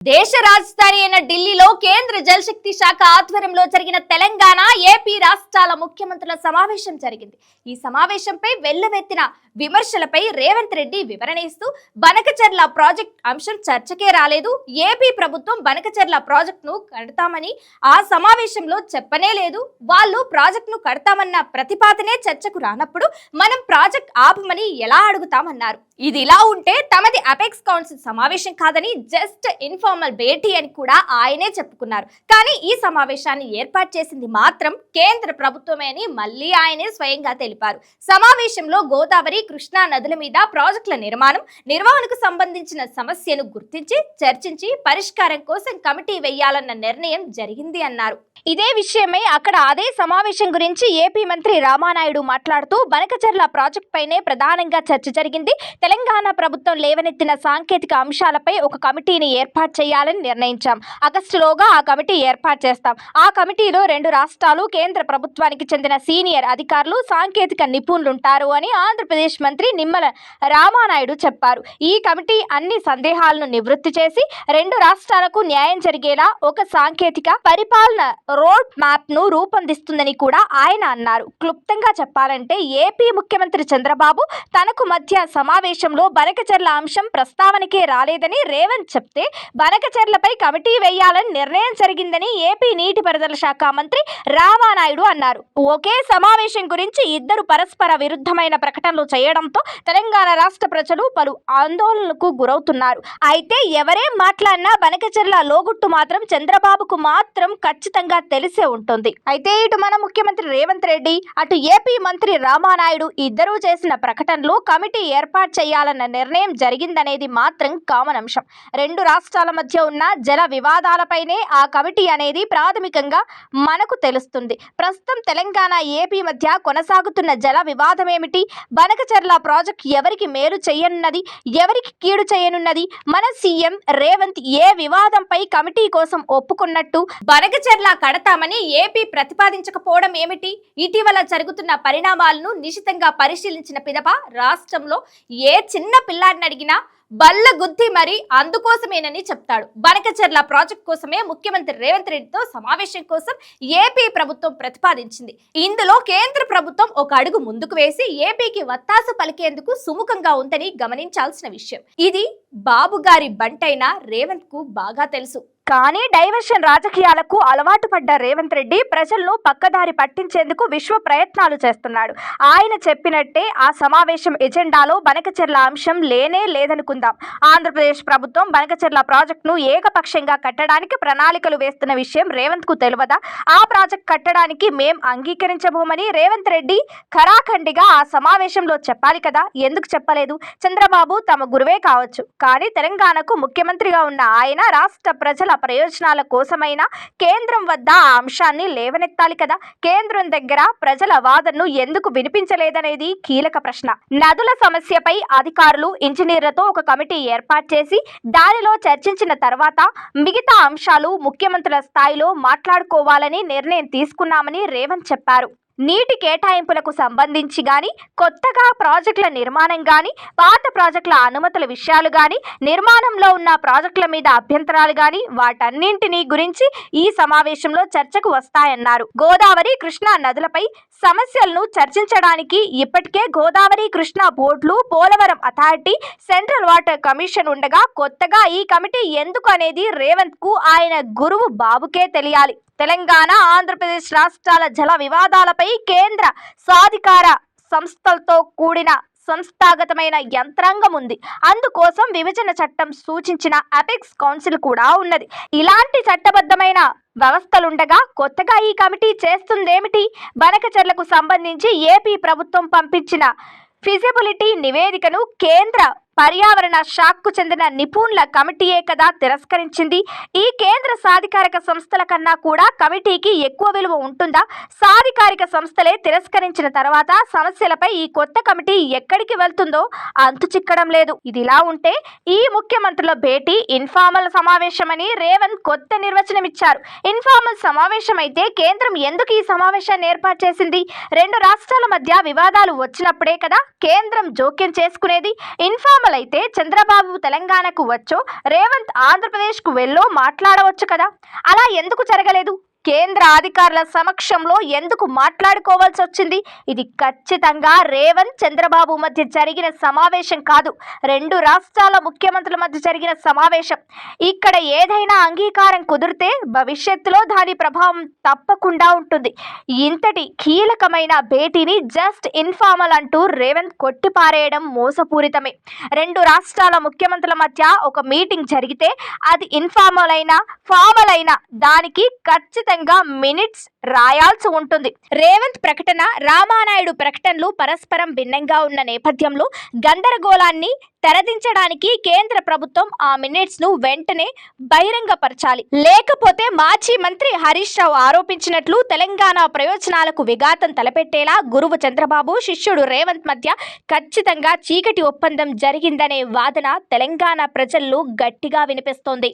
దేశ రాజధాని అయిన ఢిల్లీలో కేంద్ర జలశక్తి శాఖ ఆధ్వర్యంలో జరిగిన తెలంగాణ ఏపీ రాష్ట్రాల ముఖ్యమంత్రుల సమావేశం జరిగింది. ఈ సమావేశంపై వెల్లవెత్తిన విమర్శలపై రేవంత్ రెడ్డి వివరణ ఇస్తూ బనకచర్ల ప్రాజెక్ట్ అంశం చర్చకే రాలేదు. ఏపీ ప్రభుత్వం బనకచర్ల ప్రాజెక్టును కడతామని ఆ సమావేశంలో చెప్పనే లేదు. వాళ్ళు ప్రాజెక్టును కడతామన్న ప్రతిపాదనే చర్చకు రానప్పుడు మనం ప్రాజెక్ట్ ఆపమని ఎలా అడుగుతామన్నారు? ఇది ఇలా ఉంటే తమది అపెక్స్ కౌన్సిల్ సమావేశం కాదని జస్ట్ ఇన్ఫార్మల్ భేటీ అని కూడా ఆయనే చెప్పుకున్నారు. కానీ ఈ సమావేశాన్ని ఏర్పాటు చేసింది మాత్రం కేంద్ర ప్రభుత్వమే అని మళ్ళీ ఆయనే స్వయంగా తెలిపారు. సమావేశంలో గోదావరి కృష్ణా నదుల మీద ప్రాజెక్టుల నిర్మాణం నిర్వహణకు సంబంధించిన సమస్యను గుర్తించి చర్చించి పరిష్కారం కోసం కమిటీ వేయాలన్న నిర్ణయం జరిగింది అన్నారు. ఇదే విషయమై అక్కడ అదే సమావేశం గురించి ఏపీ మంత్రి రామానాయుడు మాట్లాడుతూ బనకచర్ల ప్రాజెక్ట్ పైనే ప్రధానంగా చర్చ జరిగింది. తెలంగాణ ప్రభుత్వం లేవనెత్తిన సాంకేతిక అంశాలపై ఒక కమిటీని ఏర్పాటు చేయాలని నిర్ణయించాం. ఆగస్టులోగా ఆ కమిటీ ఏర్పాటు చేస్తాం. ఆ కమిటీలో రెండు రాష్ట్రాలు కేంద్ర ప్రభుత్వానికి చెందిన సీనియర్ అధికారులు సాంకేతిక నిపుణులుంటారు అని ఆంధ్రప్రదేశ్ మంత్రి నిమ్మల రామానాయుడు చెప్పారు. ఈ కమిటీ అన్ని సందేహాలను నివృత్తి చేసి రెండు రాష్ట్రాలకు న్యాయం జరిగేలా ఒక సాంకేతిక పరిపాలన రోడ్ మ్యాప్ను రూపొందిస్తుందని కూడా ఆయన అన్నారు. క్లుప్తంగా చెప్పాలంటే ఏపీ ముఖ్యమంత్రి చంద్రబాబు తనకు మధ్య సమావేశంలో బనకచర్ల అంశం ప్రస్తావనకే రాలేదని రేవంత్ చెప్తే బనకచర్లపై కమిటీ వేయాలని నిర్ణయం జరిగిందని ఏపీ నీటిపారుదల శాఖ మంత్రి రామానాయుడు అన్నారు. ఒకే సమావేశం గురించి ఇద్దరు పరస్పర విరుద్ధమైన ప్రకటనలు వేయడంతో తెలంగాణ రాష్ట్ర ప్రజలు పలు ఆందోళనలకు గురవుతున్నారు. అయితే ఎవరేం మాట్లాడినా బనకచర్ల లోగుట్టు మాత్రం చంద్రబాబుకు మాత్రం ఖచ్చితంగా తెలిసే ఉంటుంది. అయితే ఇటు మన ముఖ్యమంత్రి రేవంత్ రెడ్డి అటు ఏపీ మంత్రి రామానాయుడు ఇద్దరూ చేసిన ప్రకటనలు కమిటీ ఏర్పాటు చేయాలన్న నిర్ణయం జరిగిందనేది మాత్రం కామన్ అంశం రెండు రాష్ట్రాల మధ్య ఉన్న జల వివాదాలపైనే ఆ కమిటీ అనేది ప్రాథమికంగా మనకు తెలుస్తుంది. ప్రస్తుతం తెలంగాణ ఏపీ మధ్య కొనసాగుతున్న జల వివాదం ఏమిటి? బనకచర్ల ప్రాజెక్ట్ ఎవరికి మేలు చేయనున్నది ఎవరికి కీడు చేయనున్నది? మన సీఎం రేవంత్ ఏ వివాదంపై కమిటీ కోసం ఒప్పుకున్నట్టు బనగచర్ల కడతామని ఏపీ ప్రతిపాదించకపోవడం ఏమిటి? ఇటీవల జరుగుతున్న పరిణామాలను నిశితంగా పరిశీలించిన పిదప రాష్ట్రంలో ఏ చిన్న పిల్లాడిని అడిగినా బల్ల గుద్ది మరి అందుకోసమేనని చెప్తాడు. బనకచర్ల ప్రాజెక్ట్ కోసమే ముఖ్యమంత్రి రేవంత్ రెడ్డితో సమావేశం కోసం ఏపీ ప్రభుత్వం ప్రతిపాదించింది. ఇందులో కేంద్ర ప్రభుత్వం ఒక అడుగు ముందుకు వేసి ఏపీకి వత్తాసు పలికేందుకు సుముఖంగా ఉందని గమనించాల్సిన విషయం. ఇది బాబు గారి బంటైన రేవంత్కు బాగా తెలుసు. కానీ డైవర్షన్ రాజకీయాలకు అలవాటు పడ్డ రేవంత్ రెడ్డి ప్రజలను పక్కదారి పట్టించేందుకు విశ్వ ప్రయత్నాలు చేస్తున్నాడు. ఆయన చెప్పినట్టే ఆ సమావేశం ఎజెండాలో బనకచెర్ల అంశం లేనే లేదనుకుందాం. ఆంధ్రప్రదేశ్ ప్రభుత్వం బనకచెర్ల ప్రాజెక్టును ఏకపక్షంగా కట్టడానికి ప్రణాళికలు వేస్తున్న విషయం రేవంత్కు తెలియదా? ఆ ప్రాజెక్ట్ కట్టడానికి మేం అంగీకరించబోమని రేవంత్ రెడ్డి ఖరాఖండిగా ఆ సమావేశంలో చెప్పాలి కదా? ఎందుకు చెప్పలేదు? చంద్రబాబు తమ గురువే కావచ్చు. కానీ తెలంగాణకు ముఖ్యమంత్రిగా ఉన్న ఆయన రాష్ట్ర ప్రజల ప్రయోజనాల కోసమైనా కేంద్రం వద్ద ఆ అంశాన్ని లేవనెత్తాలి కదా. కేంద్రం దగ్గర ప్రజల వాదనను ఎందుకు వినిపించలేదనేది కీలక ప్రశ్న. నదుల సమస్యపై అధికారులు ఇంజనీర్లతో ఒక కమిటీ ఏర్పాటు చేసి దానిలో చర్చించిన తర్వాత మిగతా అంశాలు ముఖ్యమంత్రుల స్థాయిలో మాట్లాడుకోవాలని నిర్ణయం తీసుకున్నామని రేవంత్ చెప్పారు. నీటి కేటాయింపులకు సంబంధించి గాని కొత్తగా ప్రాజెక్టుల నిర్మాణం గాని పాత ప్రాజెక్టుల అనుమతుల విషయాలు గాని నిర్మాణంలో ఉన్న ప్రాజెక్టుల మీద అభ్యంతరాలు గాని వాటన్నింటినీ గురించి ఈ సమావేశంలో చర్చకు వస్తాయన్నారు. గోదావరి కృష్ణా నదులపై సమస్యలను చర్చించడానికి ఇప్పటికే గోదావరి కృష్ణా బోర్డులు Polavaram authority central water commission ఉండగా కొత్తగా ఈ కమిటీ ఎందుకు అనేది రేవంత్కు ఆయన గురువు బాబుకే తెలియాలి. తెలంగాణ ఆంధ్రప్రదేశ్ రాష్ట్రాల జల వివాదాలపై కేంద్ర సాధికార సంస్థలతో కూడిన సంస్థాగతమైన యంత్రాంగం ఉంది. అందుకోసం విభజన చట్టం సూచించిన అపెక్స్ కౌన్సిల్ కూడా ఉన్నది. ఇలాంటి చట్టబద్ధమైన వ్యవస్థలుండగా కొత్తగా ఈ కమిటీ చేస్తుందేమిటి? బనకచర్లకు సంబంధించి ఏపీ ప్రభుత్వం పంపించిన ఫిజిబిలిటీ నివేదికను కేంద్ర పర్యావరణ శాఖకు చెందిన నిపుణుల కమిటీయే కదా తిరస్కరించింది. ఈ కేంద్ర సాధికారిక సంస్థల కన్నా కూడా కమిటీకి ఎక్కువ విలువ ఉంటుందా? సాధికారిక సంస్థలే తిరస్కరించిన తర్వాత సమస్యలపై ఈ కొత్త కమిటీ ఎక్కడికి వెళ్తుందో అంతు చిక్కడం లేదు. ఇదిలా ఉంటే ఈ ముఖ్యమంత్రుల భేటీ ఇన్ఫార్మల్ సమావేశమని రేవంత్ కొత్త నిర్వచనం ఇచ్చారు ఇన్ఫార్మల్ సమావేశం అయితే కేంద్రం ఎందుకు ఈ సమావేశాన్ని ఏర్పాటు చేసింది? రెండు రాష్ట్రాల మధ్య వివాదాలు వచ్చినప్పుడే కదా కేంద్రం జోక్యం చేసుకునేది. ఇన్ఫార్మల్ అయితే చంద్రబాబు తెలంగాణకు వచ్చో రేవంత్ ఆంధ్రప్రదేశ్కు వెళ్ళో మాట్లాడవచ్చు కదా. అలా ఎందుకు జరగలేదు? కేంద్ర అధికారుల సమక్షంలో ఎందుకు మాట్లాడుకోవాల్సి వచ్చింది? ఇది ఖచ్చితంగా రేవంత్ చంద్రబాబు మధ్య జరిగిన సమావేశం కాదు. రెండు రాష్ట్రాల ముఖ్యమంత్రుల మధ్య జరిగిన సమావేశం. ఇక్కడ ఏదైనా అంగీకారం కుదిరితే భవిష్యత్తులో దాని ప్రభావం తప్పకుండా ఉంటుంది. ఇంతటి కీలకమైన భేటీని జస్ట్ ఇన్ఫార్మల్ అంటూ రేవంత్ కొట్టిపారేయడం మోసపూరితమే. రెండు రాష్ట్రాల ముఖ్యమంత్రుల మధ్య ఒక మీటింగ్ జరిగితే అది ఇన్ఫార్మల్ అయినా ఫార్మల్ అయినా దానికి ఖచ్చితంగా మినిట్స్ రాయాల్సి ఉంటుంది. రేవంత్ ప్రకటన రామానాయుడు ప్రకటనలు పరస్పరం భిన్నంగా ఉన్న నేపథ్యంలో గందరగోళాన్ని తెరదించడానికి కేంద్ర ప్రభుత్వం ఆ మినిట్స్ను వెంటనే బహిరంగపరచాలి. లేకపోతే మాజీ మంత్రి హరీష్ రావు ఆరోపించినట్లు తెలంగాణ ప్రయోజనాలకు విఘాతం తలపెట్టేలా గురువు చంద్రబాబు శిష్యుడు రేవంత్ మధ్య ఖచ్చితంగా చీకటి ఒప్పందం జరిగిందనే వాదన తెలంగాణ ప్రజల్లో గట్టిగా వినిపిస్తోంది.